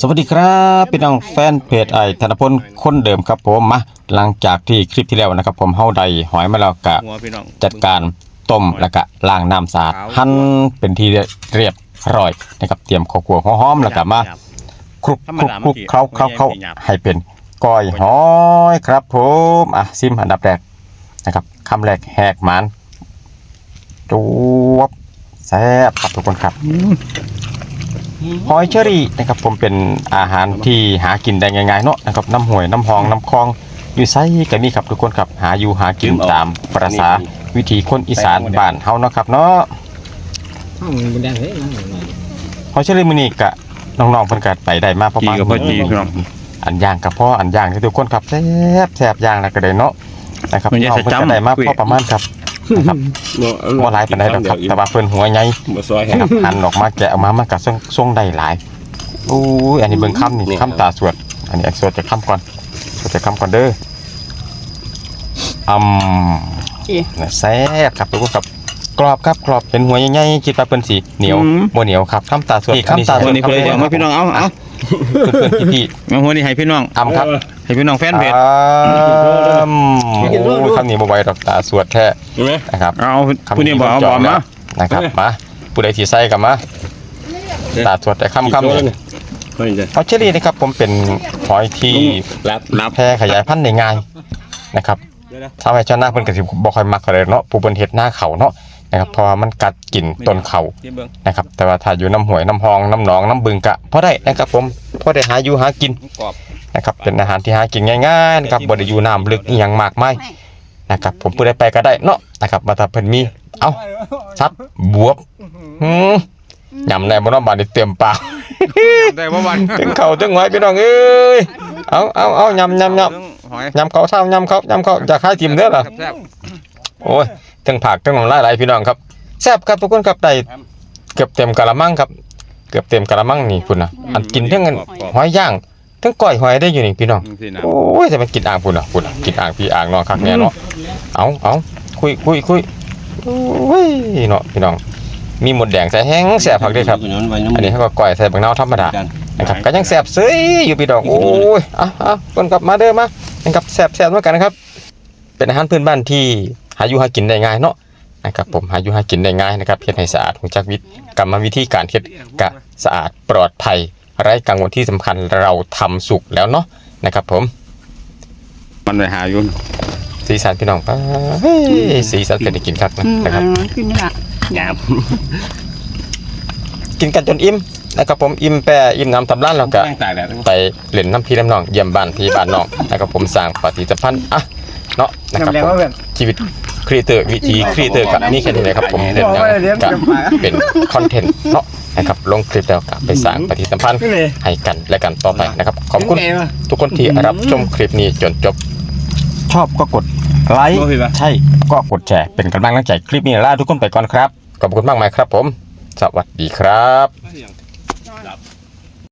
สวัสดีครับพี่น้องแฟนเพจไอธนพลคนเดิมครับผมมาหลังจากที่คลิปที่แล้วนะครับ ผมเฮาได้หอยมาแล้วกะหัวพี่น้องจัดการต้มแล้วก็ล้างน้ำสะอาดหั่นเป็นที่เรียบร้อยนะครับเตรียมข้าวคั่วหอมๆแล้วก็มาคลุกคลุกคลุกเคล้าเคล้าเคล้าให้เป็นก้อยหอยครับผมอะซิมอันดับแรกนะครับคำแรกแหกหมันจวบแซ่บครับทุกคนครับ หอยเชอรี่นะครับผมเป็นอาหารที่หากินได้ง่ายๆเนาะนะครับน้ำห่วยน้ำหองน้ำคลองอยู่ไซก็มีครับทุกคนครับหาอยู่หากินตามประษาวิถีคนอีสานบ้านเฮาเนาะครับเนาะห้องมันแดงเฮ้ยหอยเชอรี่มื้อนี้ก็น้องๆเพิ่นก็ไปได้มาประจีมาณกับพ่อจีพี่น้องอันย่างกับพ่ออันย่างที่ทุกคนครับแซ่บแซ่บย่างแล้วก็ได้เนาะนะครับมันจะน้องเพิ่นจำก็ได้มาคุยพอประมาณครับ นะครับบ่หลายปานใดดอกครับแต่ว่าเพิ่นหัวใหญ่มาซอยนะครับหันออกมาแกะออกมามันก็ทรงทรงได้หลายอู้ยอันนี้เบิ่งคำนี่คำตาสวด อันนี้แอคสวดจะคำก่อนสวดจะคำก่อนเด้ออืมน่ะแซ่บครับทุกคนครับกรอบครับกรอบเห็นหัวใหญ่ๆคิดว่าเพิ่นสิเหนียวบ่เหนียวครับคำตาสวดคำตาสวัวนดนี้เลยเอามาพี่น้องเอาเอา เพื่อนๆพี่เอาหัวนี้ให้พี่น้องๆอำครับให้พี่น้องแฟนเพจอืมโอ้ยคำนี้บ่ไหวดอกตาสวดแท้เห็นไหมนะครับเอาผู้นี้บอกเอาบอกมานะครับมาผู้ใดที่ใส่กับมาตาสวดแต่คำคำนี้เฮ้ยเอาเชอรี่นะครับผมเป็นหอยที่รับรับแพร่ขยายพันธุ์ได้ง่ายนะครับชาวไร่ชาวนาเพิ่นก็สิบ่ค่อยมักอะไรเนาะผู้เพิ่นเฮ็ดหน้าเขาเนาะ นะครับเพราะว่ามันกัดกินต้นเขานะครับ แต่ว่าถ้าอยู่น้ำห้วยน้ำหองน้ำหนองน้ำบึงกะพอได้นะครับผมพอได้หาอยู่หากินกรอบนะครับเป็นอาหารที่หากินง่ายๆนะครับบ่ได้อยู่น้ำลึกอีหยังมากมายนะครับผมผู้ใดไปก็ได้เนาะนะครับมาถ้าเพิ่นมีเอ้าซับบวบหืมยำในบ่เนาะบาดนี้เต็มปากได้บ่วันถึงเขาถึงหอยพี่น้องเอ้ยเอาเอาเอายำยำยำหอยยำเขาเท่ายำเขายำเขาจะขายทิมเด้อเหรอแซ่บโอ้ย ทั้งผักทั้งน้ำลายไหลพี่น้องครับแซ่บครับทุกคนครับได้เกือบเต็มกะละมังครับ เกือบเต็มกะละมังนี่พุ่นน่ะอันกินทั้งอันหอยย่างทั้งก้อยหอยได้อยู่นี่พี่น้องพี่น้องโอ้ยแต่มันกินอ่างพุ่นน่ะพุ่นน่ะกินอ่างพี่อ่างน้องคักแน่เนาะเอาเอาคุยคุยคุยโอ้ยเนาะพี่น้อง มีหมดแดงใส่แห้งแซ่บผักเด้วยครับอันนี้เขาก็ก้อยใส่บักนาวธรรมดานะครับก็ยังแสบซื้ออยู่พี่ดอกโอ้ยอะอะคนกลับมาเด้อมานะครับแสบแสบเหมือนกันนะครับ เป็นอาหารพื้นบ้านที่ หาอยู่หากินได้ง่ายเนาะนะครับผมหาอยู่หากินได้ง่ายนะครับเฮ็ดให้สะอาดหูจักวิธีกรรมวิธีการเฮ็ดกะสะอาดปลอดภัยไร้กังวลที่สำคัญเราทำสุกแล้วเนาะนะครับ ผม มันไปหาอยู่สีสันพี่น้องป้าเฮ้ยสีสันเป็นได้กินครับอืมนะครับอ่ากินนี่ละหยาบกินกันจนอิ่มนะครับผมอิ่มแปรอิ่มน้ำทำร้านแล้วก็แป้งตายแล้วไปเล่นน้ำพี่น้ำน้องเยี่ยมบ้านพี่บ้านน้องนะครับผมสร้างปฏิสัมพันธ์อะเนาะนะครับผมชีวิต ครีเอเตอร์วิธีครีเอเตอร์กับนี่แค่นี้นะครับผมเล่นยังกับเป็นคอนเทนต์เนาะนะครับลงคลิปแล้วกับไปสร้างปฏิสัมพันธ์ให้กันและกันต่อไปนะครับ ขอบคุณทุกคนที่รับชมคลิปนี้จนจบ ชอบก็กดไลค์ใช่ก็กดแชร์เป็นกำลังใจคลิปนี้ลาทุกคนไปก่อนครับ ขอบคุณมากมายครับผม สวัสดีครับอย่าง